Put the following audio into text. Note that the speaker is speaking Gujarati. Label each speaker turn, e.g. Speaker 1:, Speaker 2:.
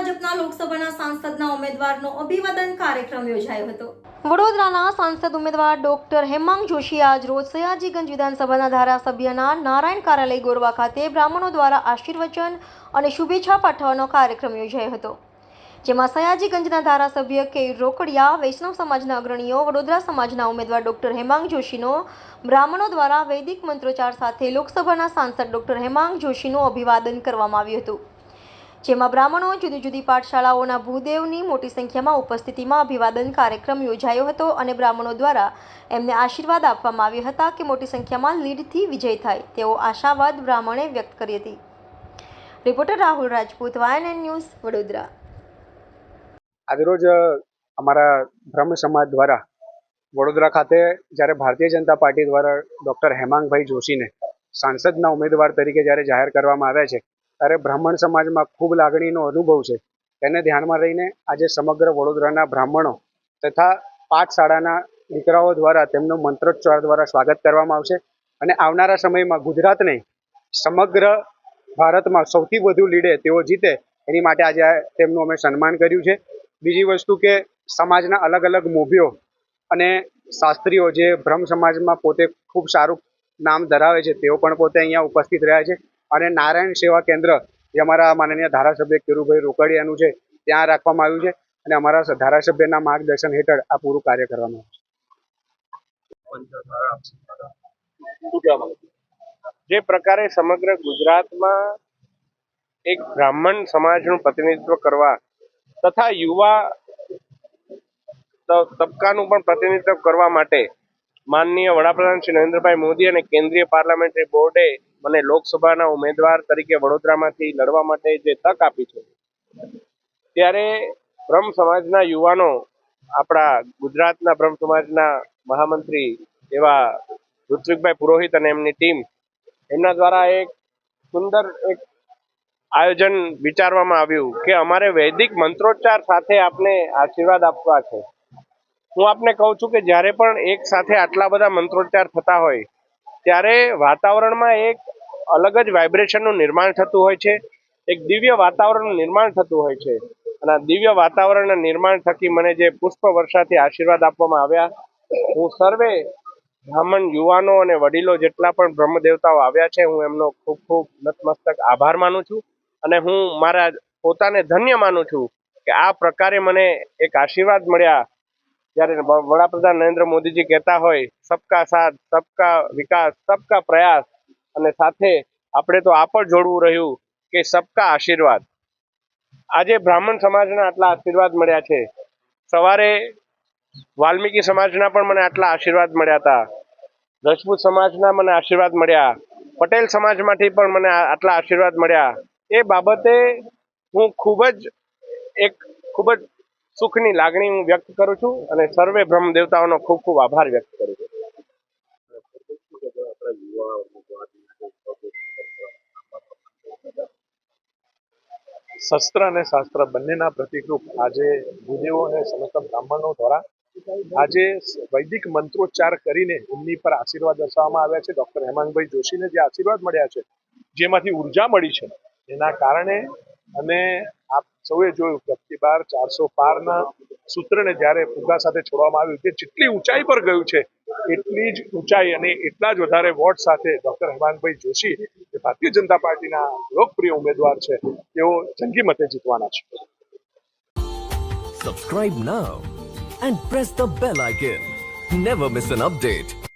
Speaker 1: ભાજપના લોકસભાના સાંસદના ઉમેદવારનો અભિવાદન કાર્યક્રમ યોજાયો હતો.
Speaker 2: વડોદરાના સાંસદ ઉમેદવાર ડોક્ટર હેમાંગ જોશી આજ રોજ સયાજીગંજ વિધાનસભાના ધારાસભ્યના નારાયણ કાર્યાલય ગોરવા ખાતે બ્રાહ્મણો દ્વારા આશીર્વચન અને શુભેચ્છા પાઠવવાનો કાર્યક્રમ યોજાયો હતો. જેમાં સયાજીગંજના ધારાસભ્ય કે રોકડિયા, વૈષ્ણવ સમાજના અગ્રણીઓ, વડોદરા સમાજના ઉમેદવાર ડોક્ટર હેમાંગ જોશીનો, બ્રાહ્મણો દ્વારા વૈદિક મંત્રોચ્ચાર સાથે લોકસભાના સાંસદ ડોક્ટર હેમાંગ જોશીનું અભિવાદન કરવામાં આવ્યું હતું. જેમાં બ્રાહ્મણો જુદી જુદી પાઠશાળાઓના ભૂદેવની મોટી સંખ્યામાં ઉપસ્થિતિમાં અભિવાદન કાર્યક્રમ યોજાયો હતો અને બ્રાહ્મણો દ્વારા એમને આશીર્વાદ આપવામાં આવ્યા હતા કે મોટી સંખ્યામાં લીડથી વિજય થાય, તેવો આશાવાદ બ્રાહ્મણે વ્યક્ત કરી હતી. Reporter Rahul Rajput YNN news, Vadodara.
Speaker 3: આજરોજ અમારા બ્રહ્મ સમાજ દ્વારા વડોદરા ખાતે જ્યારે ભારતીય જનતા પાર્ટી દ્વારા ડૉક્ટર હેમાંગભાઈ જોશીને સાંસદના ઉમેદવાર તરીકે જ્યારે જાહેર કરવામાં આવ્યા છે ત્યારે બ્રાહ્મણ સમાજમાં ખૂબ લાગણીનો અનુભવ છે. તેને ધ્યાનમાં રહીને આજે સમગ્ર વડોદરાના બ્રાહ્મણો તથા પાઠશાળાના દીકરાઓ દ્વારા તેમનું મંત્રોચ્ચાર દ્વારા સ્વાગત કરવામાં આવશે. અને આવનારા સમયમાં ગુજરાતને સમગ્ર ભારતમાં સૌથી વધુ લીડે તેઓ જીતે એની માટે આજે તેમનું અમે સન્માન કર્યું છે. બીજી વસ્તુ કે સમાજના અલગ અલગ મોભીઓ અને શાસ્ત્રીઓ જે બ્રહ્મ સમાજમાં પોતે ખૂબ સારું નામ ધરાવે છે તેઓ પણ પોતે અહીંયા ઉપસ્થિત રહ્યા છે. અને નારાયણ સેવા કેન્દ્ર, જે અમારા માનનીય ધારાસભ્ય કેરુભાઈ રોકડિયાનું છે, ત્યાં રાખવામાં આવ્યું છે અને અમારા ધારાસભ્યના માર્ગદર્શન હેઠળ આ પૂરું કાર્ય કરવામાં આવ્યું
Speaker 4: જે પ્રકારે સમગ્ર ગુજરાતમાં એક બ્રાહ્મણ સમાજનું પ્રતિનિધિત્વ કરવા તથા યુવા તબકાનું પણ પ્રતિનિધિત્વ કરવા માટે માનનીય વડાપ્રધાન શ્રી નરેન્દ્રભાઈ મોદી અને કેન્દ્રીય પાર્લામેન્ટરી બોર્ડે મને લોકસભાના ઉમેદવાર તરીકે વડોદરામાંથી લડવા માટે જે તક આપી છે, ત્યારે બ્રહ્મ સમાજના યુવાનો, આપણા ગુજરાતના બ્રહ્મ સમાજના મહામંત્રી એવા ઋત્વિકભાઈ પુરોહિત અને એમની ટીમ, એમના દ્વારા એક સુંદર એક આયોજન વિચારવામાં આવ્યું કે અમારે વૈદિક મંત્રોચ્ચાર સાથે આપને આશીર્વાદ આપવા છે. હું આપને કહું છું કે જ્યારે પણ એક સાથે આટલા બધા મંત્રોચ્ચાર થતા હોય, ત્યારે વાતાવરણમાં એક અલગ જ વાઇબ્રેશનનું નિર્માણ થતું હોય છે. એક દિવ્ય વાતાવરણનું નિર્માણ થતું હોય છે. અને દિવ્ય વાતાવરણના નિર્માણ થકી મને જે પુષ્પ વર્ષાથી આશીર્વાદ આપવામાં આવ્યા. હું સર્વે બ્રાહ્મણ યુવાનો અને વડીલો જેટલા પણ બ્રહ્મ દેવતાઓ આવ્યા છે, હું એમનો ખૂબ ખૂબ નતમસ્તક આભાર માનું છું. અને હું મારા પોતાને ધન્ય માનું છું કે આ પ્રકારે મને એક આશીર્વાદ મળ્યા. જ્યારે વડાપ્રધાન નરેન્દ્ર મોદીજી કહેતા હોય, સબકા સાથ, સબકા વિકાસ, સબકા પ્રયાસ. અને સાથે આપણે તો આ પણ જોડવું રહ્યું કે સબકા આશીર્વાદ. આજે બ્રાહ્મણ સમાજના આટલા આશીર્વાદ મળ્યા છે. સવારે વાલ્મીકી સમાજના પણ મને આટલા આશીર્વાદ મળ્યા હતા. રજપૂત સમાજના મને આશીર્વાદ મળ્યા. પટેલ સમાજમાંથી પણ મને આટલા આશીર્વાદ મળ્યા. એ બાબતે હું ખૂબ જ એક ખૂબ જ સુખની લાગણી હું વ્યક્ત કરું છું અને સર્વે બ્રહ્મ દેવતાઓનો ખૂબ ખૂબ આભાર વ્યક્ત કરું છું.
Speaker 5: શસ્ત્ર અને શાસ્ત્ર બંનેના પ્રતિકરૂપ આજે ભૂદેવો અને સમસ્ત બ્રાહ્મણો દ્વારા આજે વૈદિક મંત્રોચ્ચાર કરીને એમની પર આશીર્વાદ દર્શાવવામાં આવ્યા છે. ડોક્ટર હેમાંગભાઈ જોશીને જે આશીર્વાદ મળ્યા છે, જેમાંથી ઊર્જા મળી છે, એના કારણે અને આપ સૌએ જોયું કે બાર ચારસો પારના સૂત્રને જ્યારે ફુગા સાથે છોડવામાં આવ્યું તે જેટલી ઊંચાઈ પર ગયું છે, એટલી જ ઊંચાઈ અને એટલા જ વધારે વોટ સાથે ડોક્ટર હેમાંગભાઈ જોશી ભારતીય જનતા પાર્ટીના લોકપ્રિય ઉમેદવાર છે તેઓ જંગી મતે જીતવાના છે
Speaker 6: Subscribe now and press the bell icon. Never miss an update.